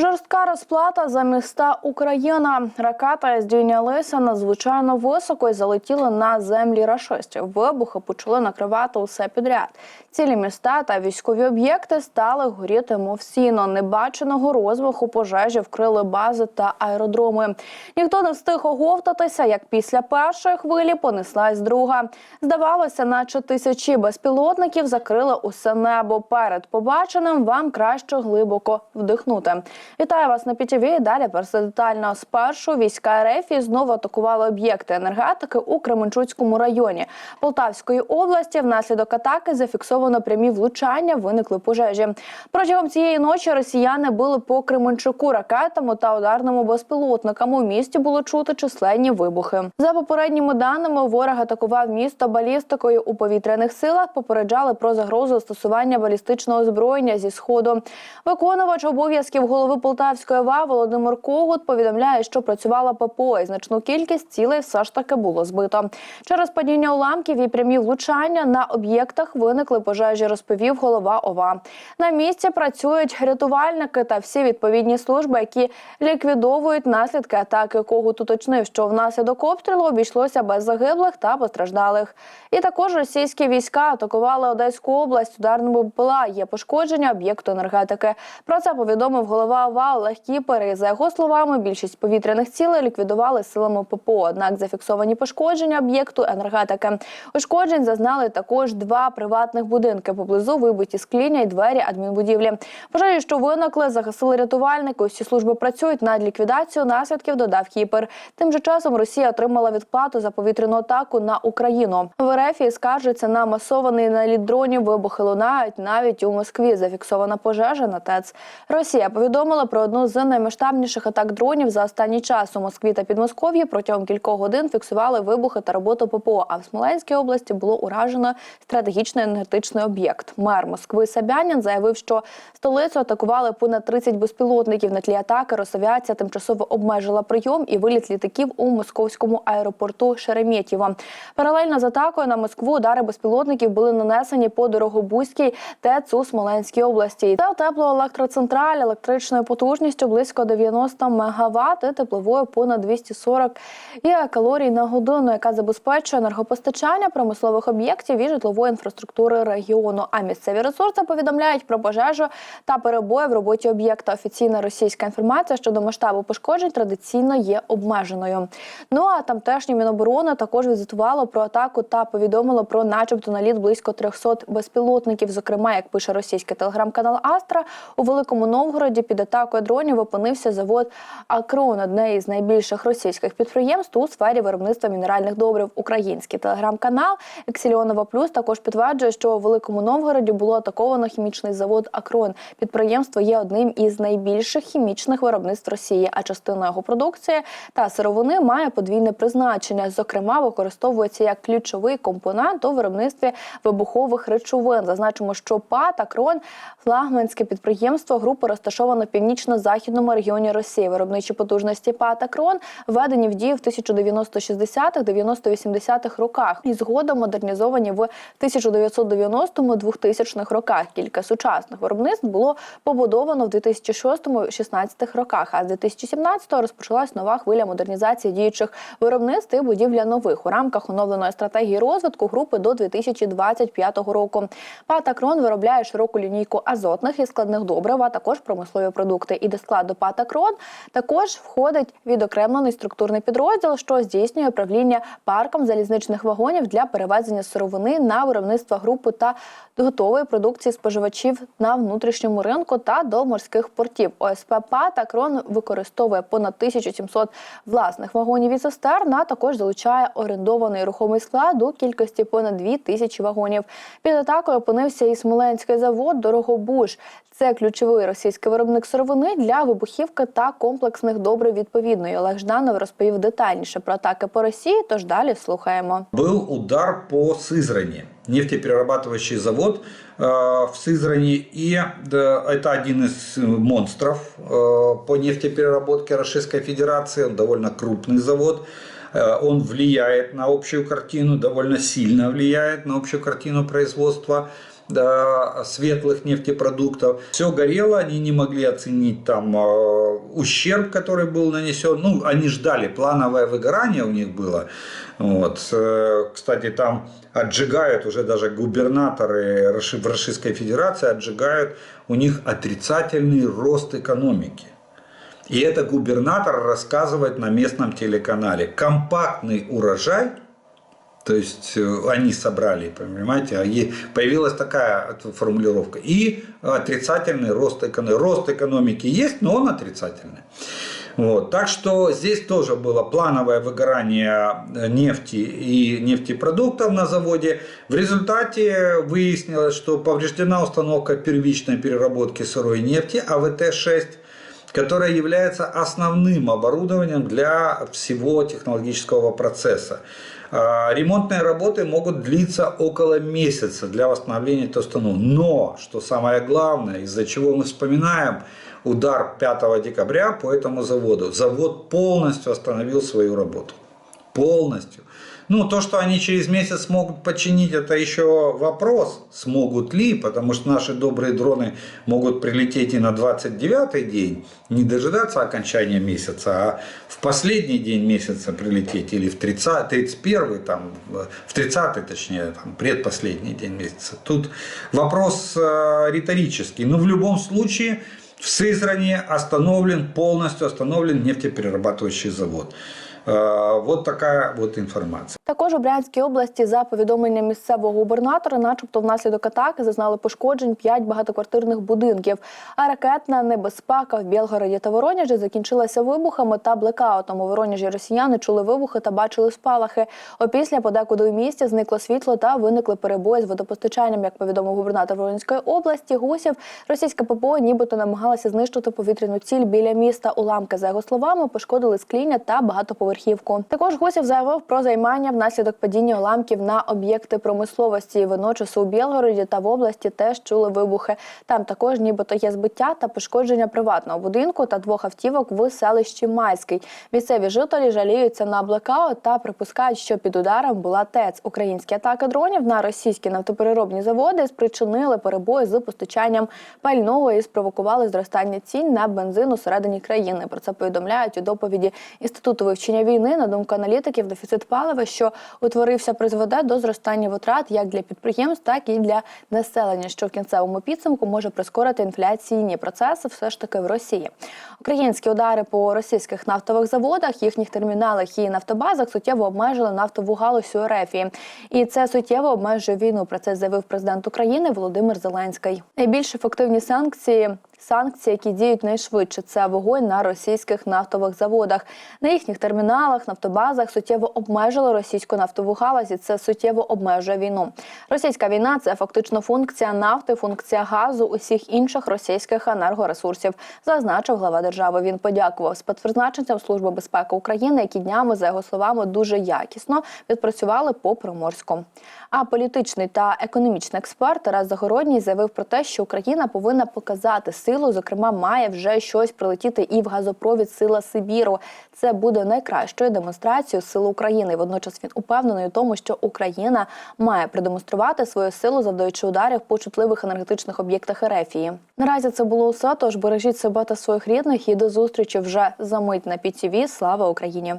Жорстка розплата за міста Україна. Ракета здійнялися надзвичайно високо і залетіли на землі рашистів. Вибухи почали накривати усе підряд. Цілі міста та військові об'єкти стали горіти мов сіно. Небаченого розвиху пожежі вкрили бази та аеродроми. Ніхто не встиг оговтатися, як після першої хвилі понеслась друга. Здавалося, наче тисячі безпілотників закрили усе небо. Перед побаченим вам краще глибоко вдихнути. Вітаю вас на ПІТІВІ. Далі детально. Спершу війська РФ знову атакували об'єкти енергетики у Кременчуцькому районі Полтавської області. Внаслідок атаки зафіксовано прямі влучання, виникли пожежі. Протягом цієї ночі росіяни били по Кременчуку ракетами та ударними безпілотниками. У місті було чути численні вибухи. За попередніми даними, ворог атакував місто балістикою у повітряних силах. Попереджали про загрозу застосування балістичного озброєння зі сходу. Виконувач обов'язків голови Полтавської ОВА Володимир Когут повідомляє, що працювала ППО і значну кількість цілей все ж таки було збито. Через падіння уламків і прямі влучання на об'єктах виникли пожежі, розповів голова ОВА. На місці працюють рятувальники та всі відповідні служби, які ліквідовують наслідки атаки. Когут уточнив, що внаслідок обстрілу обійшлося без загиблих та постраждалих. І також російські війська атакували Одеську область ударними БПЛА. Є пошкодження об'єкту енергетики. Про це повідомив голова ОВА Олег Кіпер. За його словами, більшість повітряних цілей ліквідували силами ППО. Однак зафіксовані пошкодження об'єкту енергетики. Ушкоджень зазнали також два приватних будинки поблизу вибиті скління і двері адмінбудівлі. Пожежі, що виникли, загасили рятувальники. Усі служби працюють над ліквідацією наслідків. Додав Кіпер. Тим же часом Росія отримала відплату за повітряну атаку на Україну. В РФ скаржиться на масований наліт дронів. Вибухи лунають навіть у Москві. Зафіксована пожежа на ТЕЦ. Росія повідомила про одну з наймасштабніших атак дронів за останній час у Москві та Підмосков'ї. Протягом кількох годин фіксували вибухи та роботу ППО. А в Смоленській області було уражено стратегічний енергетичний об'єкт. Мер Москви Сабянін заявив, що столицю атакували понад 30 безпілотників. На тлі атаки Росавіація тимчасово обмежила прийом і виліт літаків у московському аеропорту Шереметьєво. Паралельно з атакою на Москву удари безпілотників були нанесені по Дорогобузькій ТЕЦ у Смоленській області. Це теплоелектроцентраль електричною потужністю близько 90 МВт і тепловою понад 240 калорій на годину, яка забезпечує енергопостачання промислових об'єктів і житлової інфраструктури регіону. А місцеві ресурси повідомляють про пожежу та перебої в роботі об'єкта. Офіційна російська інформація щодо масштабу пошкоджень традиційно є обмеженою. Ну а тамтешнє міноборони також візитувало про атаку та повідомило про, начебто, наліт близько 300 безпілотників. Зокрема, як пише російський телеграм-канал Астра, у Великому Новгороді під атакою дронів опинився завод Акрон, одне із найбільших російських підприємств у сфері виробництва мінеральних добрив. Український телеграм-канал Ексільонова Плюс також підтверджує, що у Великому Новгороді було атаковано хімічний завод Акрон. Підприємство є одним із найбільших хімічних виробництв Росії, а частина його продукції та сировини має подвійне призначення. Зокрема, використовується як ключовий компонент у виробництві вибухових речовин. Зазначимо, що ПАТ «Акрон» – флагманське підприємство групи розташовано в північно-західному регіоні Росії. Виробничі потужності ПАТ «Акрон» введені в дію в 1960-х-90-80-х роках і згодом модернізовані в 1990-2000-х роках. Кілька сучасних виробництв було побудовано в 2006-2016 роках. А з 2017-го розпочалась нова хвиля модернізації діючих виробництв і будівля нових у рамках оновленої стратегії розвитку групи до 2025 року. ПАТ «Акрон» виробляє широку лінійку азотних і складних добрив, а також промислові продукти. І до складу ПАТ «Акрон» також входить відокремлений структурний підрозділ, що здійснює управління парком залізничних вагонів для перевезення сировини на виробництво групи та готової продукції споживачів на внутрішньому ринку та до морських портів. ОСП ПАТ «Акрон» використовує понад 1700 власних вагонів і цистерн, а також залучає орендований рухомий склад у кількості понад 2 тисячі вагонів. Під атакою опинився і Смоленський завод Дорогобуж. Це ключовий російський виробник сировини для вибухівки та комплексних добрив відповідної. Олег Жданов розповів детальніше про атаки по Росії. Тож далі слухаємо. Был удар по Сызрани, нефтеперерабатывающий завод э, в Сызрани. И да, это один из монстров э, по нефтепереработке Российской Федерации. Он довольно крупный завод. Э, Он влияет на общую картину, довольно сильно влияет на общую картину производства да, светлых нефтепродуктов. Все горело, они не могли оценить там э, ущерб, который был нанесен. Ну, они ждали, плановое выгорание у них было. Вот. Э, Кстати, там отжигают уже даже губернаторы в Российской Федерации, отжигают у них отрицательный рост экономики. И это губернатор рассказывает на местном телеканале. Компактный урожай, то есть э, они собрали, понимаете, а е- появилась такая формулировка. И отрицательный рост экономики. Рост экономики есть, но он отрицательный. Вот. Так что здесь тоже было плановое выгорание э, нефти и нефтепродуктов на заводе. В результате выяснилось, что повреждена установка первичной переработки сырой нефти АВТ-6, которая является основным оборудованием для всего технологического процесса. А, Ремонтные работы могут длиться около месяца для восстановления установки. Но, что самое главное, из-за чего мы вспоминаем удар 5 декабря по этому заводу, завод полностью остановил свою работу. Полностью. Ну, то, что они через месяц смогут починить, это еще вопрос, смогут ли, потому что наши добрые дроны могут прилететь и на 29-й день, не дожидаться окончания месяца, а в последний день месяца прилететь, или в 30, 31 там, в 30-й, точнее, там, предпоследний день месяца. Тут вопрос э, риторический, но в любом случае в Сызрани остановлен, полностью остановлен нефтеперерабатывающий завод. Э, Вот такая вот информация. Також у Брянській області, за повідомленням місцевого губернатора, начебто внаслідок атаки зазнали пошкоджень 5 багатоквартирних будинків. А ракетна небезпека в Білгороді та Воронежі закінчилася вибухами та блекаутом. У Воронежі росіяни чули вибухи та бачили спалахи. Опісля подекуди у місті зникло світло та виникли перебої з водопостачанням. Як повідомив губернатор Воронезької області, гусів російська ППО нібито намагалася знищити повітряну ціль біля міста. Уламки за його словами пошкодили скління та багатоповерхівку. Також Гусів заявив про займання внаслідок падіння уламків на об'єкти промисловості. Водночас у Білгороді та в області теж чули вибухи. Там також нібито є збиття та пошкодження приватного будинку та двох автівок в селищі Майський. Місцеві жителі жаліються на блекаут та припускають, що під ударом була ТЕЦ. Українські атаки дронів на російські нафтопереробні заводи спричинили перебої з постачанням пального і спровокували зростання цін на бензин у середині країни. Про це повідомляють у доповіді інституту вивчення війни. На думку аналітиків, дефіцит палива, що утворився, призведе до зростання витрат як для підприємств, так і для населення, що в кінцевому підсумку може прискорити інфляційні процеси все ж таки в Росії. Українські удари по російських нафтових заводах, їхніх терміналах і нафтобазах суттєво обмежили нафтову галузь у РФ. І це суттєво обмежує війну. Про це заявив президент України Володимир Зеленський. Найбільш ефективні санкції. Санкції, які діють найшвидше, це вогонь на російських нафтових заводах. На їхніх терміналах, нафтобазах суттєво обмежили російську нафтову галузь. і Це суттєво обмежує війну. Російська війна це фактично функція нафти, функція газу усіх інших російських енергоресурсів, зазначив глава держави. Він подякував спецпризначенцям Служби безпеки України, які днями, за його словами, дуже якісно відпрацювали по Приморську. А політичний та економічний експерт Тарас Загородній заявив про те, що Україна повинна показати силу. Зокрема, має вже щось прилетіти і в газопровід Сила Сибіру. Це буде найкращою демонстрацією сили України. Водночас він упевнений у тому, що Україна має продемонструвати свою силу, завдаючи ударів по чутливих енергетичних об'єктах Ерефії. Наразі це було усе. Тож бережіть себе та своїх рідних і до зустрічі вже за мить на ПІТІВІ. Слава Україні!